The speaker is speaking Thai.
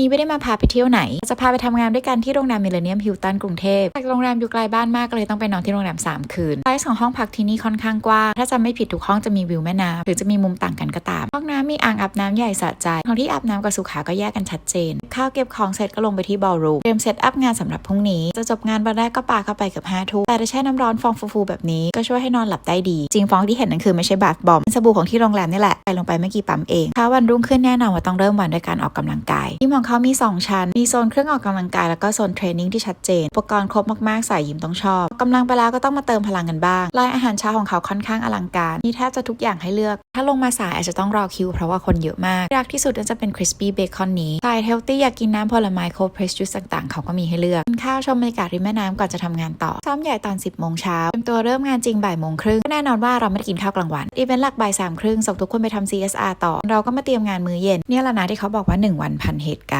นี้ไม่ได้มาพาไปเที่ยวไหน จะพาไปทำงานด้วยกันที่โรงแรมมิเลเนียมฮิลตันกรุงเทพแต่โรงแรมอยู่ไกลบ้านมากก็เลยต้องไปนอนที่โรงแรม 3 คืนไซส์ของห้องพักที่นี่ค่อนข้างกว้างถ้าจำไม่ผิดทุกห้องจะมีวิวแม่น้ำหรือจะมีมุมต่างกันก็ตามห้องน้ำมีอ่างอาบน้ำใหญ่สะใจห้องที่อาบน้ำกับสุขาก็แยกกันชัดเจน ข้าวเก็บของเสร็จก็ลงไปที่บอลรูมเตรียมเซตอัพงานสำหรับพรุ่งนี้ จะจบงานวันแรกก็ปาเข้าไปเกือบห้าทุ่มแต่ได้แช่น้ำร้อนฟองฟูๆแบบนี้ก็ช่วยให้นอนหลับได้ดี จริงฟองที่เห็นนั้นคือไม่ใช่บาธบอมสบู่ของที่โรงแรมนี่แหละใส่ลงไปไม่กี่ปั๊มเองเช้าวันรุ่งขึ้นแน่นอนว่าต้องเริ่มวันด้วยการออกกำลังกายทีมองเขามี 2 ชั้น มีโซนเครื่องออกกำลังกายแล้วก็โซนเทรนนิ่งที่ชัดเจน อุปกรณ์ครบมากๆส่ยิ้มต้องชอบกกำลังไปแล้วก็ต้องมาเติมพลังกันบ้างรายอาหารเช้าของเขาค่อนข้างอลังการ มีแทบจะทุกอย่างให้เลือก ถ้าลงมาสายอาจจะต้องรอคิวเพราะว่าคนเยอะมากรักที่สุดน่าจะเป็นคริสปี้เบคอนนี้สายเฮลตี้อยากกินน้ำผลไม้โคเพรสจูสต่างๆ เขาก็มีให้เลือกกินข้าวชมบรรยากาศริมแม่น้ำก่อนจะทำงานต่อ ซ้อมใหญ่ตอน 10โมงเช้าเตรียมตัวเริ่มงานจริงบ่ายโมงครึ่งก็แน่นอนว่าเราไม่ได้กินข้าวกลางวันอีเวนต์หลักบ่ายสามครึ่งส่งทุกคนไปทำ CSR ต่อ เราก็มาเตรียมงานมื้อเย็นเนี่ยแหละนะที่เขาบอกว่า 1 วันพันเหตุการณ์